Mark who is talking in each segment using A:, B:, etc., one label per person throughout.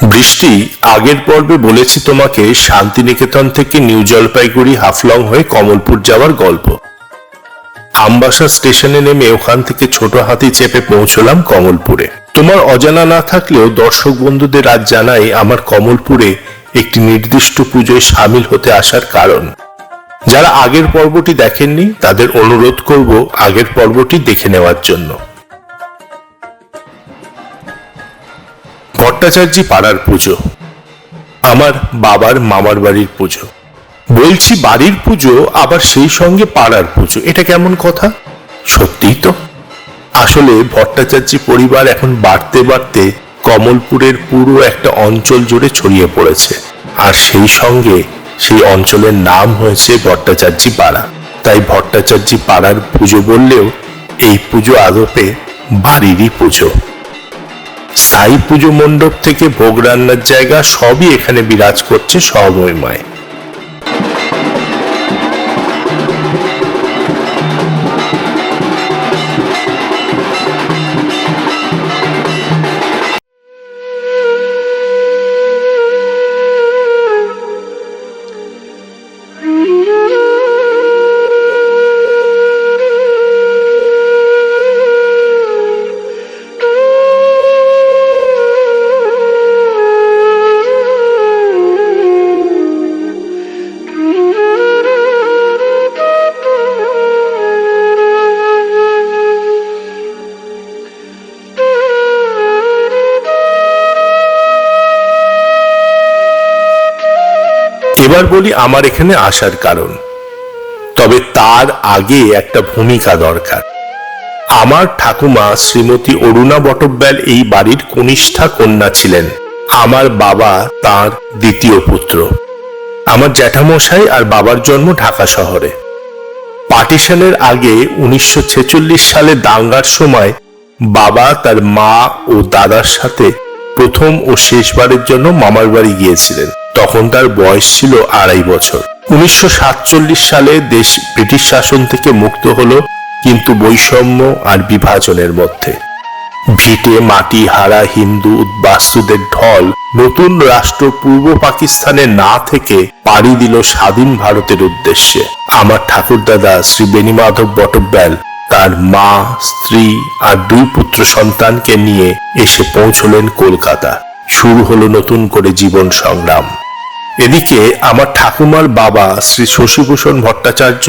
A: সৃষ্টি আগের পর্বে বলেছি তোমাকে, শান্তিনিকেতন থেকে নিউ জলপাইগুড়ি হাফলং হয়ে কমলপুর যাওয়ার গল্প। আমবাসা স্টেশনে নেমে ওখান থেকে ছোট হাতি চেপে পৌঁছলাম কমলপুরে। তোমার অজানা না থাকলেও দর্শক বন্ধুদের আজ জানাই আমার কমলপুরে একটি নির্দিষ্ট পুজোয় সামিল হতে আসার কারণ। যারা আগের পর্বটি দেখেননি, তাদের অনুরোধ করব আগের পর্বটি দেখে নেওয়ার জন্য। ভট্টাচার্যি পাড়ার পুজো। আমার বাবার মামার বাড়ির পুজো। বলছি বাড়ির পুজো, আবার সেই সঙ্গে পাড়ার পুজো। এটা কেমন কথা? সত্যিই তো। আসলে ভট্টাচার্যি পরিবার এখন বাড়তে বাড়তে কমলপুরের পুরো একটা অঞ্চল জুড়ে ছড়িয়ে পড়েছে। আর সেই সঙ্গে সেই অঞ্চলের নাম হয়েছে ভট্টাচার্যি পাড়া। তাই ভট্টাচার্যি পাড়ার পুজো বললেও এই পুজো আদপে বাড়িরই পুজো। সাই পুজো মণ্ডপ থেকে ভোগ রান্নার জায়গা সবই এখানে বিরাজ করছে সহময়মায় এবার বলি আমার এখানে আসার কারণ। তবে তার আগে একটা ভূমিকা দরকার। আমার ঠাকুমা শ্রীমতী অরুণা বটব্যাল এই বাড়ির কনিষ্ঠা কন্যা ছিলেন। আমার বাবা তার দ্বিতীয় পুত্র। আমার জ্যাঠামশাই আর বাবার জন্ম ঢাকা শহরে। পার্টিশনের আগে উনিশশো ছেচল্লিশ সালে দাঙ্গার সময় বাবা তার মা ও দাদার সাথে প্রথম ও শেষবারের জন্য মামার বাড়ি গিয়েছিলেন। তখন তার বয়স ছিল আড়াই বছর। উনিশশো সাতচল্লিশ সালে দেশ ব্রিটিশ শাসন থেকে মুক্ত হলো, কিন্তু বৈষম্য আর বিভাজনের মধ্যে। ভিটে মাটি, হারা, হিন্দু, উদ্বাস্তুদের ঢল, নতুন রাষ্ট্র পূর্ব পাকিস্তানে না থেকে পাড়ি দিল স্বাধীন ভারতের উদ্দেশ্যে। আমার ঠাকুরদাদা শ্রী বেণীমাধব বটব্যাল তার মা, স্ত্রী আর দুই পুত্র সন্তানকে নিয়ে এসে পৌঁছলেন কলকাতা। শুরু হলো নতুন করে জীবন সংগ্রাম। এদিকে আমার ঠাকুমার বাবা শ্রী শশীভূষণ ভট্টাচার্য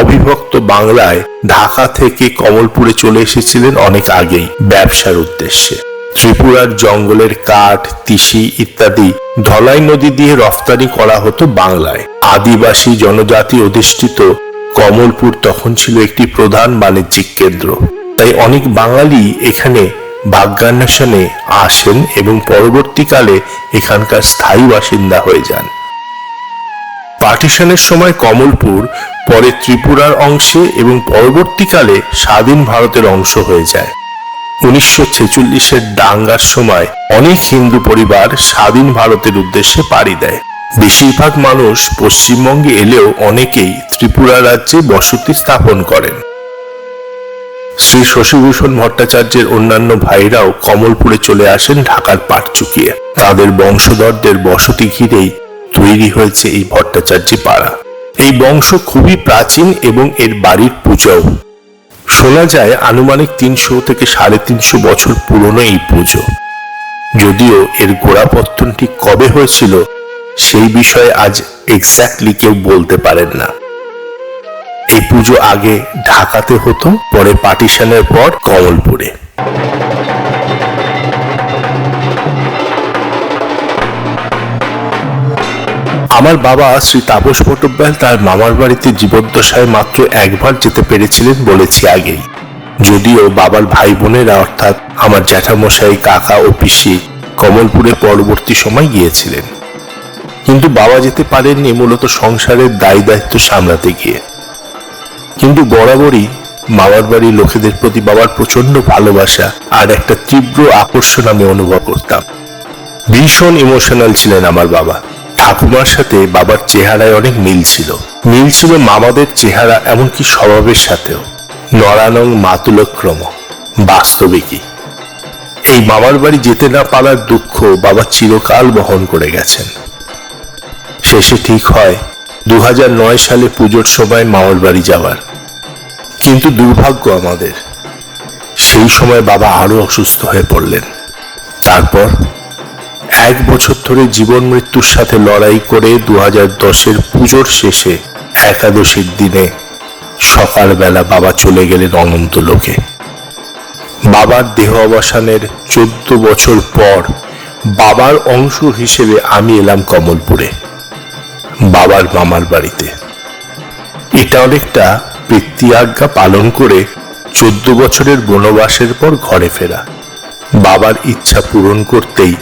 A: অবিভক্ত বাংলায় ঢাকা থেকে কমলপুরে চলে এসেছিলেন অনেক আগেই ব্যবসার উদ্দেশ্যে। ত্রিপুরার জঙ্গলের কাঠ, তিসি ইত্যাদি ধলাই নদী দিয়ে রফতানি করা হতো বাংলায়। আদিবাসী জনজাতি অধিষ্ঠিত কমলপুর তখন ছিল একটি প্রধান বাণিজ্যিক কেন্দ্র। তাই অনেক বাঙালি এখানে ভাগ্যান্বেষণে আসেন এবং পরবর্তীকালে এখানকার স্থায়ী বাসিন্দা হয়ে যান। পার্টিশনের সময় কমলপুর, পরে ত্রিপুরার অংশে এবং পরবর্তীকালে স্বাধীন ভারতের অংশ হয়ে যায়। উনিশশো ছেচল্লিশের দাঙ্গার সময় অনেক হিন্দু পরিবার স্বাধীন ভারতের উদ্দেশ্যে পাড়ি দেয়। বেশিরভাগ মানুষ পশ্চিমবঙ্গে এলেও অনেকেই ত্রিপুরা রাজ্যে বসতি স্থাপন করেন। শ্রী শশীভূষণ ভট্টাচার্যের অন্যান্য ভাইরাও কমলপুরে চলে আসেন ঢাকার পাট চুকিয়ে। তাদের বংশধরদের বসতি ঘিরেই তৈরি হয়েছে এই ভট্টাচার্য পাড়া। এই বংশ খুবই প্রাচীন এবং এর বাড়ির পূজাও। শোনা যায় আনুমানিক তিনশো থেকে সাড়ে তিনশো বছর পুরনো এই পুজো। যদিও এর গোড়াপত্তন ঠিক কবে হয়েছিল, সেই বিষয়ে আজ এক্স্যাক্টলি কেউ বলতে পারেন না। এই পুজো আগে ঢাকাতে হতো, পরে পার্টিশনের পর কমলপুরে? আমার বাবা শ্রী তাপস ভট্টোপাধ্যায় তার মামার বাড়িতে জীবদ্দশায় মাত্র একবার যেতে পেরেছিলেন বলেছি আগেই। যদিও বাবার ভাই বোনেরা অর্থাৎ আমার জ্যাঠামশাই, কাকা ও পিসি কমলপুরে পরবর্তী সময় গিয়েছিলেন। কিন্তু বাবা যেতে পারেননি, মূলত সংসারের দায়ী দায়িত্ব সামলাতে গিয়ে। কিন্তু বরাবরই মামার বাড়ির লোকেদের প্রতি বাবার প্রচণ্ড ভালোবাসা আর একটা তীব্র আকর্ষণ আমি অনুভব করতাম। ভীষণ ইমোশনাল ছিলেন আমার বাবা। ঠাকুমার সাথে বাবার চেহারায় অনেক মিল ছিল। মিল ছিল মামাদের চেহারা এমনকি স্বভাবের সাথেও। নরানং মাতুলক্রম, বাস্তবিকই। এই মামার বাড়ি যেতে না পারার দুঃখ বাবা চিরকাল বহন করে গেছেন। শেষে ঠিক হয় দু সালে পুজোর সময় মামার বাড়ি যাওয়ার। কিন্তু দুর্ভাগ্য আমাদের। সেই সময় বাবা আরও অসুস্থ হয়ে পড়লেন। তারপর এক বছর ধরে জীবন মৃত্যুর সাথে লড়াই করে দু হাজার দশের পুজোর শেষে একাদশীর দিনে সকালবেলা বাবা চলে গেলেন অনন্ত লোকে। বাবার দেহ অবসানের চোদ্দ বছর পর বাবার অংশ হিসেবে আমি এলাম কমলপুরে, বাবার মামার বাড়িতে। এটা অনেকটা পিতৃ আজ্ঞা পালন করে চোদ্দ বছরের বনবাসের পর ঘরে ফেরা। বাবার ইচ্ছা পূরণ করতেই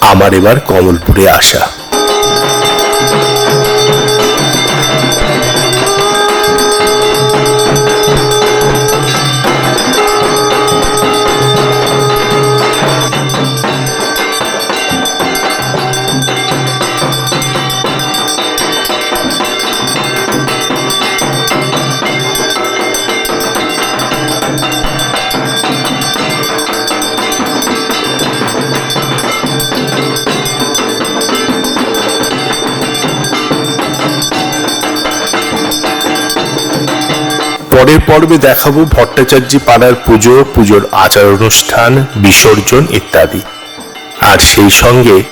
A: আমার এবার কমলপুরে আসা। পরের পর্বে দেখাবো ভট্টাচার্য পাড়ার পুজো, পুজোর আচার অনুষ্ঠান বিসর্জন ইত্যাদি। আর সেই সঙ্গে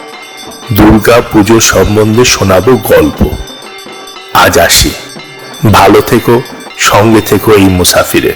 A: দুর্গা পুজো সম্বন্ধে শোনাবো গল্প। আজ আসি। ভালো থেকো, সঙ্গে থেকো এই মুসাফিরের।